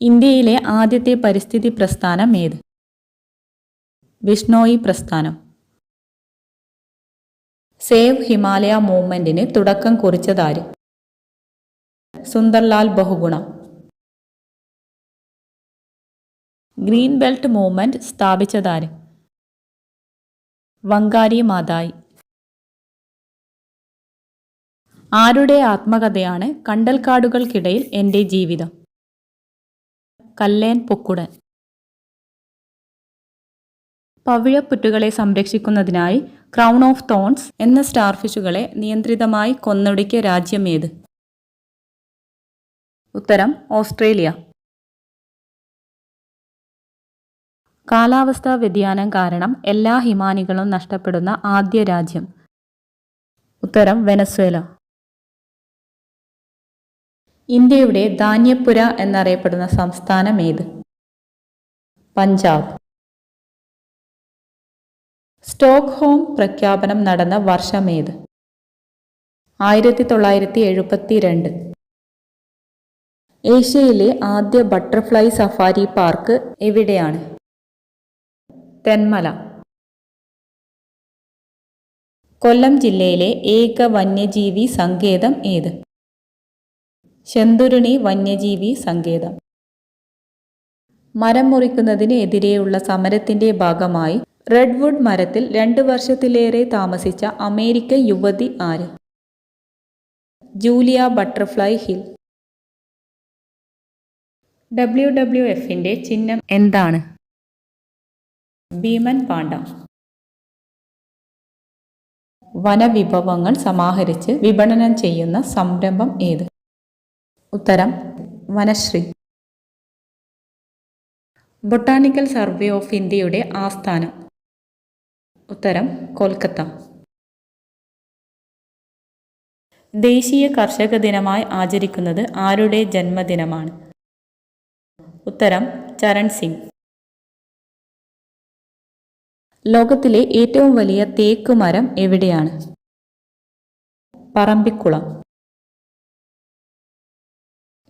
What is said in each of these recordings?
ഇന്ത്യയിലെ ആദ്യത്തെ പരിസ്ഥിതി പ്രസ്ഥാനം ഏത്? വിഷ്ണോയി പ്രസ്ഥാനം. സേവ് ഹിമാലയ മൂവ്മെന്റിന് തുടക്കം കുറിച്ചതാര്? Sunderlal Bahuguna. Green belt movement സ്ഥാപിച്ചതാര്? Wangari Maathai. ആരുടെ ആത്മകഥയാണ് കണ്ടൽക്കാടുകൾക്കിടയിൽ എന്റെ ജീവിതം? കല്ലേൻ പൊക്കുടൻ. പവിഴപ്പുറ്റുകളെ സംരക്ഷിക്കുന്നതിനായി ക്രൗൺ ഓഫ് തോൺസ് എന്ന സ്റ്റാർഫിഷുകളെ നിയന്ത്രിതമായി കൊന്നൊടുക്കിയ രാജ്യം ഏത്? ഉത്തരം ഓസ്ട്രേലിയ. കാലാവസ്ഥാ വ്യതിയാനം കാരണം എല്ലാ ഹിമാനികളും നഷ്ടപ്പെടുന്ന ആദ്യ രാജ്യം. ഉത്തരം വെനസ്വേല. ഇന്ത്യയുടെ ധാന്യപ്പുര എന്നറിയപ്പെടുന്ന സംസ്ഥാനം ഏത്? പഞ്ചാബ്. സ്റ്റോക്ക്ഹോം പ്രഖ്യാപനം നടന്ന വർഷമേത് ആയിരത്തി തൊള്ളായിരത്തി എഴുപത്തി രണ്ട് ഏഷ്യയിലെ ആദ്യ ബട്ടർഫ്ലൈ സഫാരി പാർക്ക് എവിടെയാണ്? തെന്മല. കൊല്ലം ജില്ലയിലെ ഏക വന്യജീവി സങ്കേതം ഏത്? ശന്തുരുണി വന്യജീവി സങ്കേതം. മരം മുറിക്കുന്നതിന് എതിരെയുള്ള സമരത്തിന്റെ ഭാഗമായി റെഡ്വുഡ് മരത്തിൽ രണ്ട് വർഷത്തിലേറെ താമസിച്ച അമേരിക്കൻ യുവതി ആര്? Julia Butterfly Hill. W W എഫിന്റെ ചിഹ്നം എന്താണ്? ഭീമൻ പാണ്ഡ. വനവിഭവങ്ങൾ സമാഹരിച്ച് വിപണനം ചെയ്യുന്ന സംരംഭം ഏത്? ഉത്തരം വനശ്രീ. ബൊട്ടാണിക്കൽ സർവേ ഓഫ് ഇന്ത്യയുടെ ആസ്ഥാനം. ഉത്തരം കൊൽക്കത്ത. ദേശീയ കർഷക ദിനമായി ആചരിക്കുന്നത് ആരുടെ ജന്മദിനമാണ്? ഉത്തരം ചരൺ സിംഗ്. ലോകത്തിലെ ഏറ്റവും വലിയ തേക്ക് മരം എവിടെയാണ്? പറമ്പിക്കുളം.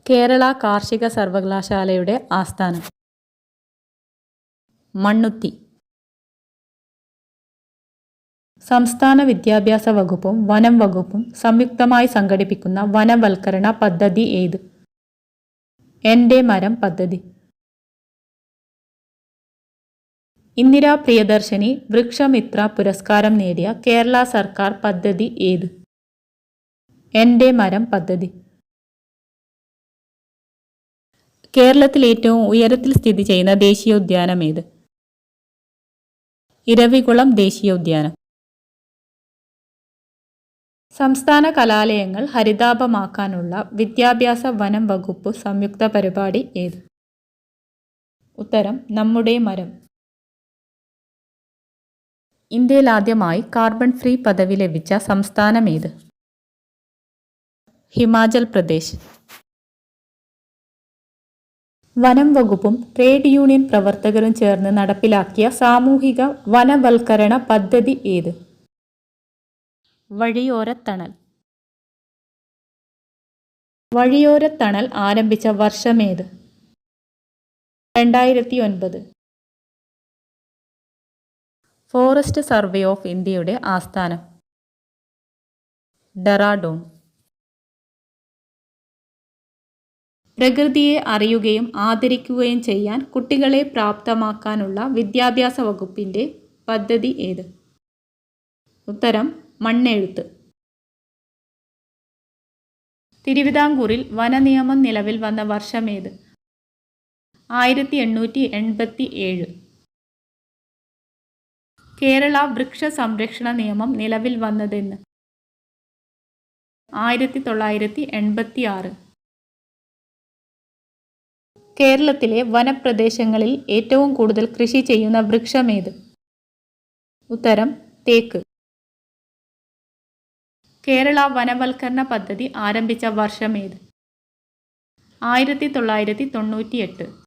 കേരള കാർഷിക സർവകലാശാലയുടെ ആസ്ഥാനം. മണ്ണുത്തി. സംസ്ഥാന വിദ്യാഭ്യാസ വകുപ്പും വനം വകുപ്പും സംയുക്തമായി സംഘടിപ്പിക്കുന്ന വനവൽക്കരണ പദ്ധതി ഏത്? എന്റെ മരം പദ്ധതി. ഇന്ദിരാ പ്രിയദർശിനി വൃക്ഷമിത്ര പുരസ്കാരം നേടിയ കേരള സർക്കാർ പദ്ധതി ഏത്? എന്റെ മരം പദ്ധതി. കേരളത്തിൽ ഏറ്റവും ഉയരത്തിൽ സ്ഥിതി ചെയ്യുന്ന ദേശീയോദ്യാനം ഏത്? ഇരവികുളം ദേശീയോദ്യാനം സംസ്ഥാന കലാലയങ്ങൾ ഹരിതാപമാക്കാനുള്ള വിദ്യാഭ്യാസ വനം വകുപ്പ് സംയുക്ത പരിപാടി ഏത്? ഉത്തരം നമ്മുടെ മരം. ഇന്ത്യയിൽ ആദ്യമായി കാർബൺ ഫ്രീ പദവി ലഭിച്ച സംസ്ഥാനം ഏത്? ഹിമാചൽ പ്രദേശ്. വനം വകുപ്പും ട്രേഡ് യൂണിയൻ പ്രവർത്തകരും ചേർന്ന് നടപ്പിലാക്കിയ സാമൂഹിക വനവൽക്കരണ പദ്ധതി ഏത്? വഴിയോരത്തണൽ. വഴിയോരത്തണൽ ആരംഭിച്ച വർഷമേത് രണ്ടായിരത്തി ഒൻപത് ഫോറസ്റ്റ് സർവേ ഓഫ് ഇന്ത്യയുടെ ആസ്ഥാനം. ഡെറാഡൂൺ. പ്രകൃതിയെ അറിയുകയും ആദരിക്കുകയും ചെയ്യാൻ കുട്ടികളെ പ്രാപ്തമാക്കാനുള്ള വിദ്യാഭ്യാസ വകുപ്പിന്റെ പദ്ധതി ഏത്? ഉത്തരം മണ്ണെഴുത്ത്. തിരുവിതാംകൂറിൽ വനനിയമം നിലവിൽ വന്ന വർഷമേത് ആയിരത്തി എണ്ണൂറ്റി എൺപത്തി ഏഴ് കേരള വൃക്ഷ സംരക്ഷണ നിയമം നിലവിൽ വന്നതെന്ന്. ആയിരത്തി തൊള്ളായിരത്തി എൺപത്തി ആറ് കേരളത്തിലെ വനപ്രദേശങ്ങളിൽ ഏറ്റവും കൂടുതൽ കൃഷി ചെയ്യുന്ന വൃക്ഷമേത്? ഉത്തരം തേക്ക്. കേരള വനവൽക്കരണ പദ്ധതി ആരംഭിച്ച വർഷമേത്? ആയിരത്തി തൊള്ളായിരത്തി തൊണ്ണൂറ്റി എട്ട്